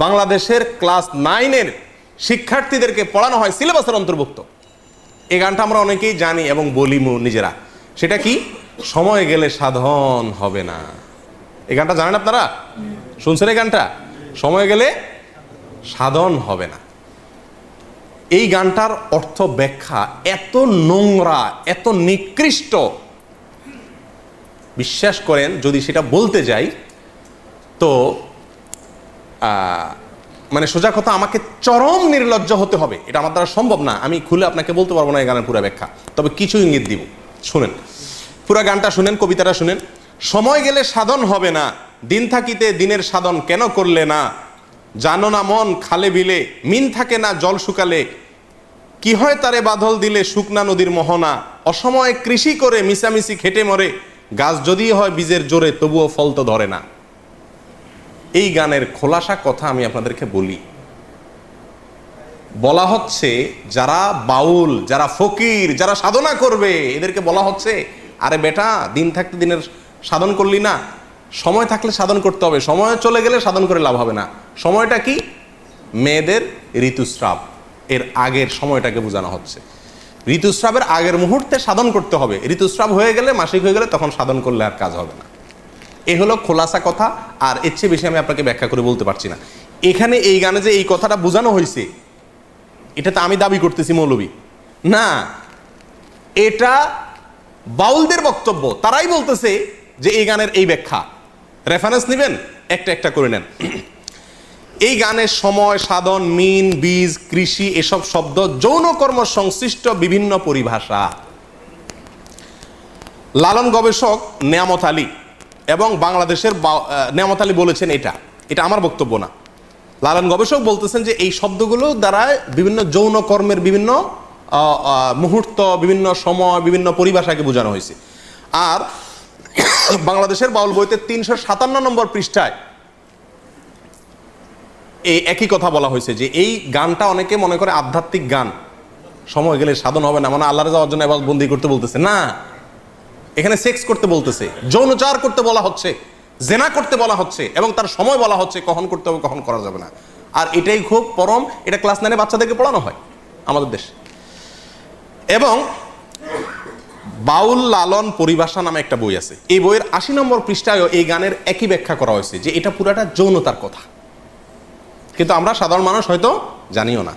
বাংলাদেশের ক্লাস নাইনের শিক্ষার্থীদেরকে পড়ানো হয় সিলেবাসের অন্তর্ভুক্ত। এই গানটা আমরা অনেকেই জানি এবং বলি নিজেরা। সেটা কি? সময় গেলে সাধন হবে না। এই গানটা জানেন আপনারা? শুনছেন এই গানটা? সময় গেলে সাধন হবে না। এই গানটার অর্থ ব্যাখ্যা এত নোংরা, এত নিকৃষ্ট। বিশ্বাস করেন, যদি সেটা বলতে যাই, তো মানে সোজা কথা, আমাকে চরম নির্লজ্জ হতে হবে। এটা আমার দ্বারা সম্ভব না। আমি খুলে আপনাকে বলতে পারব না এই গানের পুরো ব্যাখ্যা তবে কিছু ইঙ্গিত দিব। শুনেন। পুরা গানটা শুনেন, কবিতাটা শুনেন। সময় গেলে সাধন হবে না। দিন থাকিতে দিনের সাধন কেন করলে না? জানো না মন খালে বিলে, মিন থাকে না জল শুকালে। কি হয় তারে বাদল দিলে শুকনা নদীর মোহনা। অসময়ে কৃষি করে মিশামিশি খেটে মরে। গাছ যদি হয় বীজের জোরে, তবুও ফল তো ধরে না। এই গানের খোলাসা কথা আমি আপনাদেরকে বলি। বলা হচ্ছে, যারা বাউল, যারা ফকির, যারা সাধনা করবে, এদেরকে বলা হচ্ছে, আরে বেটা, দিন থাকতে দিনের সাধন করলি না, সময় থাকলে সাধন করতে হবে, সময় চলে গেলে সাধন করে লাভ হবে না। সময়টা কি? মেয়েদের ঋতুস্রাব, এর আগের সময়টাকে বোঝানো হচ্ছে। ঋতুস্রাবের আগের মুহূর্তে সাধন করতে হবে, ঋতুস্রাব হয়ে গেলে, মাসিক হয়ে গেলে তখন সাধন করলে আর কাজ হবে না। এ হলো খোলাসা কথা, আর এর চেয়ে বেশি আমি আপনাকে ব্যাখ্যা করে বলতে পারছি না। এখানে এই গানে যে এই কথাটা বোঝানো হয়েছে, এটা তো আমি দাবি করতেছি মৌলবী। না, এটা বাউলদের বক্তব্য। তারাই বলতেছে যে এই গানের এই ব্যাখ্যা। রেফারেন্স নেবেন, একটা একটা করে নেন। এই গানের সময়, সাধন, মিন, বীজ, কৃষি, এসব শব্দ যৌনকর্ম সংশ্লিষ্ট বিভিন্ন পরিভাষা। লালন গবেষক নেয়ামত আলী এবং বাংলাদেশের আহ, আলী বলেছেন এটা। এটা আমার বক্তব্য না। লালন গবেষক বলতেছেন যে এই শব্দগুলো দ্বারা বিভিন্ন যৌন কর্মের বিভিন্ন মুহূর্ত বিভিন্ন সময় বিভিন্ন পরিভাষাকে বোঝানো হয়েছে। আর বাংলাদেশের বাউল বইতে তিনশো সাতান্ন নম্বর পৃষ্ঠায় এই একই কথা বলা হয়েছে যে এই গানটা অনেকে মনে করে আধ্যাত্মিক গান। সময় গেলে সাধন হবে না মানে আল্লাহর যাওয়ার জন্য এবার বন্দি করতে বলতেছে। না এখানে সেক্স করতে বলতেছে, যৌনচার করতে বলা হচ্ছে, জেনা করতে বলা হচ্ছে, এবং তার সময় বলা হচ্ছে কখন করতে হবে, কখন করা যাবে না। আর এটাই খুব পরম, এটা ক্লাস নাইনে বাচ্চাদেরকে পড়ানো হয়, আমাদের দেশে। এবং বাউল লালন পরিভাষা নামে একটা বই আছে। এই বইয়ের আশি নম্বর পৃষ্ঠায়ও এই গানের একই ব্যাখ্যা করা হয়েছে, যে এটা পুরাটা যৌনতার কথা। কিন্তু আমরা সাধারণ মানুষ হয়তো জানিও না।